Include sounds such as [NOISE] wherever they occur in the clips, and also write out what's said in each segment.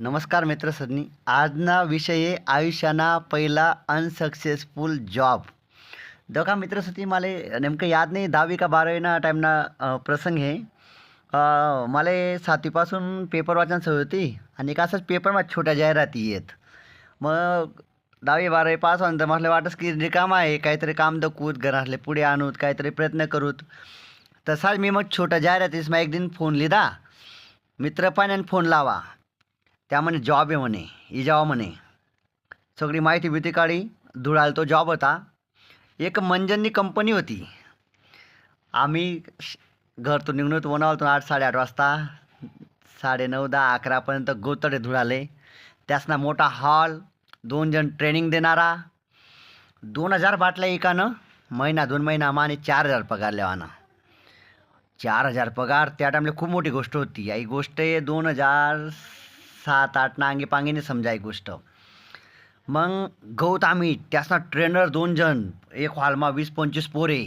नमस्कार मित्र सदनी આજના વિષયે આયુષ્યાના पहिला अनसक्सेसफुल जॉब बघा मित्र सती मला नेमकं याद नाही दहावी का बारावीना टाईमना अ, प्रसंग हे अ, मला सातवीपासून पेपर वाचन सवय होती आणि एक असंच पेपरमा छोट्या जाहिराती येत मग दहावी बारावी पास होऊन म्हटलं वाटस की रिकामा आहे काहीतरी काम दकूत घरातले पुढे आणूत काहीतरी प्रयत्न करूत तसाच मी मग छोट्या जाहिरातीस मग एक दिन फोन लिदा मित्र पण आणि फोन लावा त्या म्हणे जॉब आहे म्हणे इजावा जावा म्हणे. सगळी माहिती भीती काळी धुळाला तो जॉब होता. एक मंजननी कंपनी होती. आम्ही श- घरतून निघून होतो वनावरतून आठ साडेआठ वाजता. साडे नऊ दहा अकरापर्यंत गोतडे धुळाले. त्यासना मोठा हॉल दोन जण ट्रेनिंग देणारा. दोन हजार बाटल्या एकानं महिना दोन महिना आणि चार हजार पगार लिवाना. चार हजार पगार त्या टाईमला खूप मोठी गोष्ट होती. ही गोष्ट आहे दोन हजार सात आठ ना अंगीपांगीने समजा एक गोष्ट. मग गौत आम्ही त्यासना ट्रेनर दोन जण एक हॉलमा वीस पंचवीस पोरे.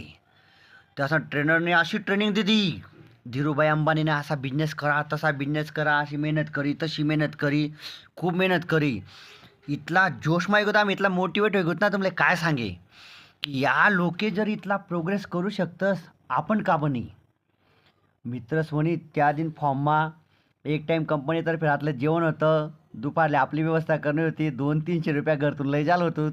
त्यासना ट्रेनरने अशी ट्रेनिंग दिली. धीरूभाई अंबानीने असा बिझनेस करा तसा बिझनेस करा अशी मेहनत करी तशी मेहनत करी खूप मेहनत करी. इथला जोश होता आम्ही इथला मोटिवेट होत ना तुम्हाला काय सांगे? की या लोके जर इथला प्रोग्रेस करू शकतस आपण का बनी? मित्र सोनी त्या दिन फॉर्ममा एक टाईम कंपनीतर्फे रातलं जेवण होतं. दुपारले आपली व्यवस्था करणी होती. दोन तीनशे रुपया घरतून लय जाल होतो.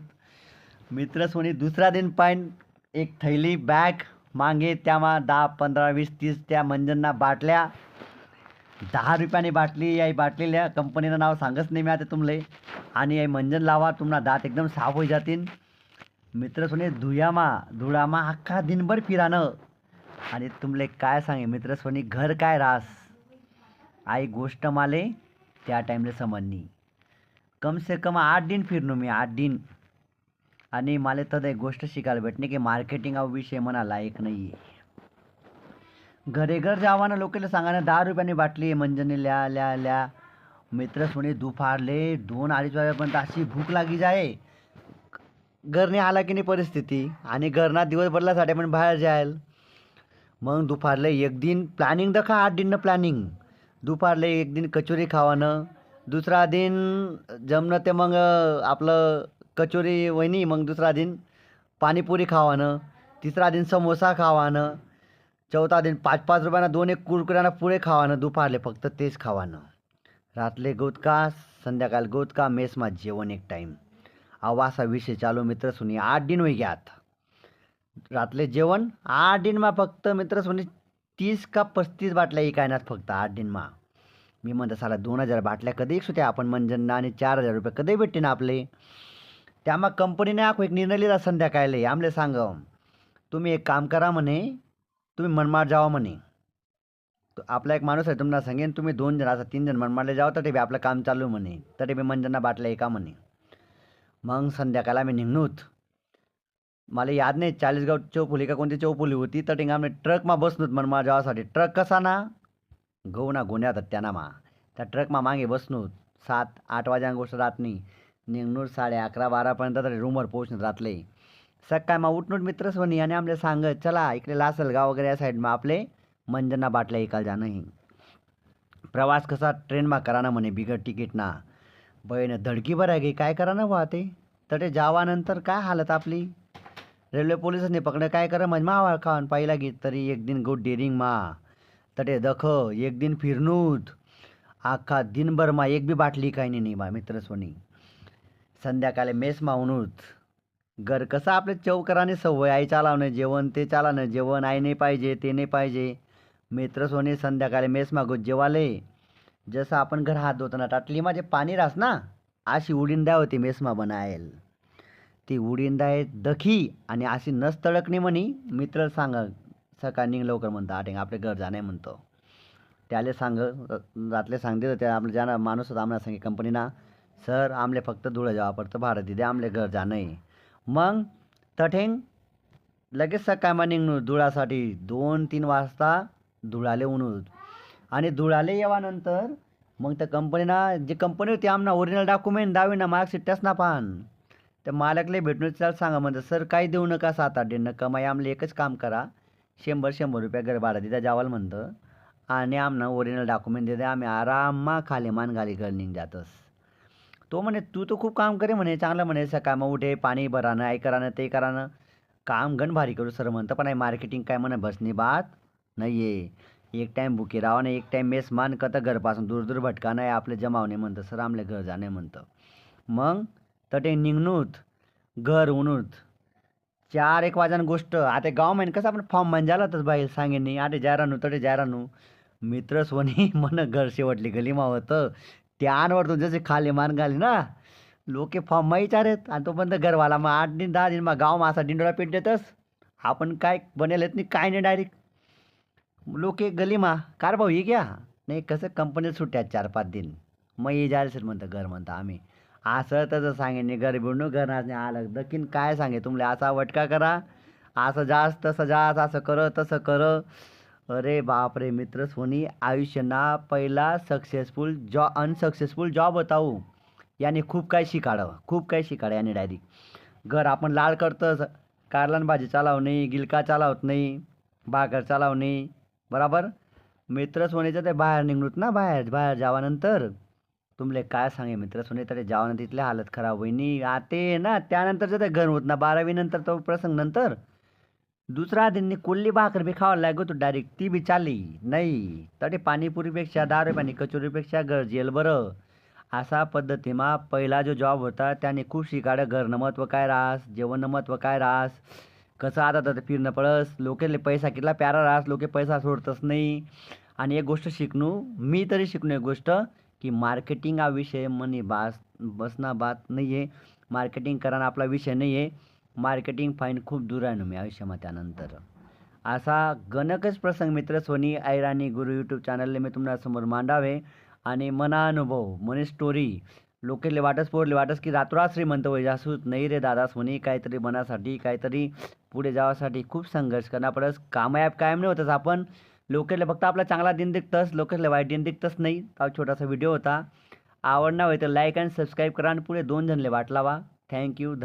मित्र सोनी दुसरा दिन पाईन एक थैली बॅग मागे त्यामा दहा पंधरा वीस तीस त्या मंजनना बाटल्या. दहा रुपयाने बाटली याही बाटलेल्या. कंपनीचं नाव सांगच नाही मी आता तुमले आणि याही मंजन लावा तुम्हाला दात एकदम साफ होई जातीन. मित्र सोने धुयामा धुळामा अख्खा दिनभर फिरानं. आणि तुमले काय सांगे मित्र सोनी घर काय रास? आई गोष्ट माले त्या टाईमला समजणी कम से कम आठ दिन फिरलो मी आठ दिन. आणि मला तर एक गोष्ट शिकायला भेटणे की मार्केटिंग हा विषय म्हणाला एक नाही आहे घरे घर जावाना लोकांना सांगा दहा रुपयाने बाटली म्हणजे ल्या ल्या ल्या. मित्र सोनी दुपारले दोन अडीच वाजेपर्यंत अशी भूक लागी जाय. घरने आला की नाही परिस्थिती. आणि घरना दिवस बदलासाठी पण बाहेर जायल. मग दुपारले एक दिन प्लॅनिंग दखा आठ दिननं प्लॅनिंग दुपारले एक दिन कचोरी खावानं दुसरा दिन जमणं ते मग आपलं कचोरी वहिनी मग दुसरा दिन पाणीपुरी खावानं तिसरा दिन समोसा खावानं चौथा दिन पाच पाच रुपयानं दोन एक कुरकुऱ्यानं पुढे खावानं दुपारले फक्त तेच खावानं. रातले गोतका संध्याकाळ गोतका मेसमा जेवण एक टाईम आवासा विषय चालू मित्र सुनी आठ दिन होई घ्यात रातले जेवण आठ दिनमा फक्त मित्र सुनी तीस का पस्तीस बाटल्या इकायनात फक्त आठ दिनमा मी. म्हणतो साला दोन हजार बाटल्या कधी एक आपण मंजनना आणि चार हजार रुपये कधी भेटते ना आपले? त्यामा कंपनीने आखो एक निर्णय लिहिला संध्याकाळले. आमले सांग तुम्ही एक काम करा म्हणे तुम्ही मनमाड जावा म्हणे. आपला एक माणूस आहे तुम्हाला सांगेन तुम्ही दोन जण असं तीन जण मनमाडले जावं तर बी आपलं काम चालू म्हणे तरी बी मंजना बाटल्या एका म्हणे. मग संध्याकाळला आम्ही निघणूत. मला याद नाही चाळीसगाव चौफुली का कोणती चौफुली होती तर टिंग आम्ही ट्रकमा बसनोत म्हण जावासाठी ट्रक कसा ना? गहू ना गुन्ह्यात त्यांना मा. त्या ट्रकमा मागे बसनोत सात आठ वाज्या गोष्ट रात नाही. निघणूर साडे अकरा बारापर्यंत तरी रूमवर पोहोचणं रातले. सकाळ मा उठणूट मित्र सोनी आणि आमले सांगत चला इकडे लासलगाव वगैरे या साईडमा आपले मंजना बाटल्या इकाल जाणंही प्रवास कसा? ट्रेनमा करा ना म्हणे बिगड तिकीट ना. बहीण धडकी बरं गे काय करा ना ते? तटे जावानंतर काय हालत आपली? रेल्वे पोलिसांनी पकडलं. काय कर म्हणजे मा खावान पाहिला गी तरी एक दिन गुड डेरिंग मा. तटे दख एक दिन फिरणूत आख्खा दिनभर मा एक बी बाटली काही नाही मा मित्र सोनी संध्याकाळी मेस मावणूत घर कसं आपले चौकराने सवय आई चालावणं जेवण ते चालावणे जेवण आई नाही पाहिजे ते नाही पाहिजे. मित्र संध्याकाळी मेस मागू जेवाले. जसं आपण घर हात धुताना टाटली माझे पाणी रास ना. अशी उडींदा होती मेसमा बनायल. ती उडींदा आहे दखी आणि अशी नस तळकणी म्हणी मित्र सांग सकाळी निघ लवकर म्हणतं आठेंग आपले घर जाणे म्हणतो. त्याले सांग रातले सांगते तर त्या आपलं ज्यानं माणूस होता आम्हाला सांगे कंपनीना सर आमले फक्त धुळं जावा पडतं भाडं दिदे आमले घर जाणं मग तठेंग लगेच सकाळमा निघणू धुळासाठी दोन तीन वाजता धुळाले उणू. आणि धुळाले येवानंतर मग त्या कंपनीना जी कंपनी होती आमना ओरिजिनल डॉक्युमेंट दावी ना मार्कशीट त्याच ना पान. तर मालकले भेटून त्याला सांगा म्हणतं सर काही देऊ नका सात आठ दिन कमाई आमले एकच काम करा. शंभर शंभर रुपया घर भाडं तिथं जावाल म्हणतं. आणि आमनं ओरिजिनल डॉक्युमेंट देते आम्ही आरामा खाली मान घाली कर निघ जातस. तो म्हणे तू तर खूप काम करे म्हणे चांगलं म्हणे सकाळ मग उठे पाणी भरानं ऐ करानं ते करानं. काम गण भारी करू सर म्हणतं पण आहे मार्केटिंग काय म्हणे बसनी बात नाही आहे एक टाईम बुके राहा नाही एक टाईम मेस मान कतं घरपासून दूर दूर भटका नाही आपले जमावणे म्हणतं सर आमले घर जाणे म्हणतं. मग तटे निघणूत घर उनूत चार एक वाजान गोष्ट. आता गाव महिन कसं आपण फॉर्म म्हण झाला तर बाईल सांगेन. नाही आटे जायरानू तटे जायरानू. मित्र सोनी [LAUGHS] मन घर शेवटली गलीमा होतं. त्यावर तो जसे खाली मान घाली ना लोके फॉर्म मा विचारत. आणि तो पण घरवाला मग आठ दिन दहा दिन मग गाव मा असा डिंडोळा पेट देतस. आपण काय बनेल नाही काय नाही डायरेक्ट लोके गलीमा कार भाऊ ये घ्या. नाही कसं कंपनीला सुट्ट्या आहेत चार पाच दिन. मग ये जायला सर म्हणतं घर म्हणतं आम्ही. असं तसं सांगेन नाही घरात नाही आलं. दखीन काय सांगे तुमले असा वटका करा. असं जास तसं जास असं कर तसं कर. अरे बापरे मित्र सोनी आयुष्यना पहिला सक्सेसफुल जॉ अनसक्सेसफुल जॉब बताऊ याने खूप काही शिकाडं खूप काही शिकाडं याने डायरेक्ट घर आपण लाड करतंच. कारलान भाजी चालावणे गिलका चालावत नाही भाकर चालावणे बराबर? मित्र सोनीचं ते बाहेर निघणूत ना बाहेर बाहेर जावानंतर. तुमले काय सांगे मित्र? सोनी जाव जावानं तिथले हालत खराब होईनी. आते ना त्यानंतरचं ते घर होत ना बारावी नंतर तो प्रसंग नंतर दुसरा दिन कोल्ली भाकर बी खावा लागो तो डायरेक्ट ती बी चाली नाही. तरी पाणीपुरीपेक्षा दारू पाणी कचोरीपेक्षा घर जेल बरं. असा पद्धतीमा पहिला जो जॉब होता त्याने खूप शिकाडं घरनं महत्त्व काय राहस जेवण महत्त्व काय राहस कसं आता तर फिरणं पडस लोकेले पैसा कितला प्यारा राहस लोके पैसा सोडतच नाही. आणि एक गोष्ट शिकणू मी तरी शिकणू एक गोष्ट की मार्केटिंग हा विषय मनी बास बसना बात नाही आहे मार्केटिंग करणं आपला विषय नाही आहे मार्केटिंग फाईन खूप दूर आहे ना मी आयुष्यामध्ये त्यानंतर. असा गणकच प्रसंग मित्र सोनी ऐराणी गुरु यूट्यूब चॅनलने मी तुम्हाला समोर मांडावे. आणि मना अनुभव मनी स्टोरी लोकेले वाटच पोरले वाटस की रातोरात श्रीमंत वय जासूत नाही रे दादा सोनी काहीतरी बनासाठी काहीतरी पुढे जावासाठी खूप संघर्ष करणार. पडस कामयाब कायम नाही होतच आपण लोकेशला फक्त आपला चांगला दिन दिखतस लोकेशला वाईट दिन दिखतच नाही. हा छोटासा व्हिडिओ होता. आवडणार होय तर लाईक आणि सबस्क्राईब करा आणि पुढे दोन जणले वाट लावा. थँक्यू धन्यवाद.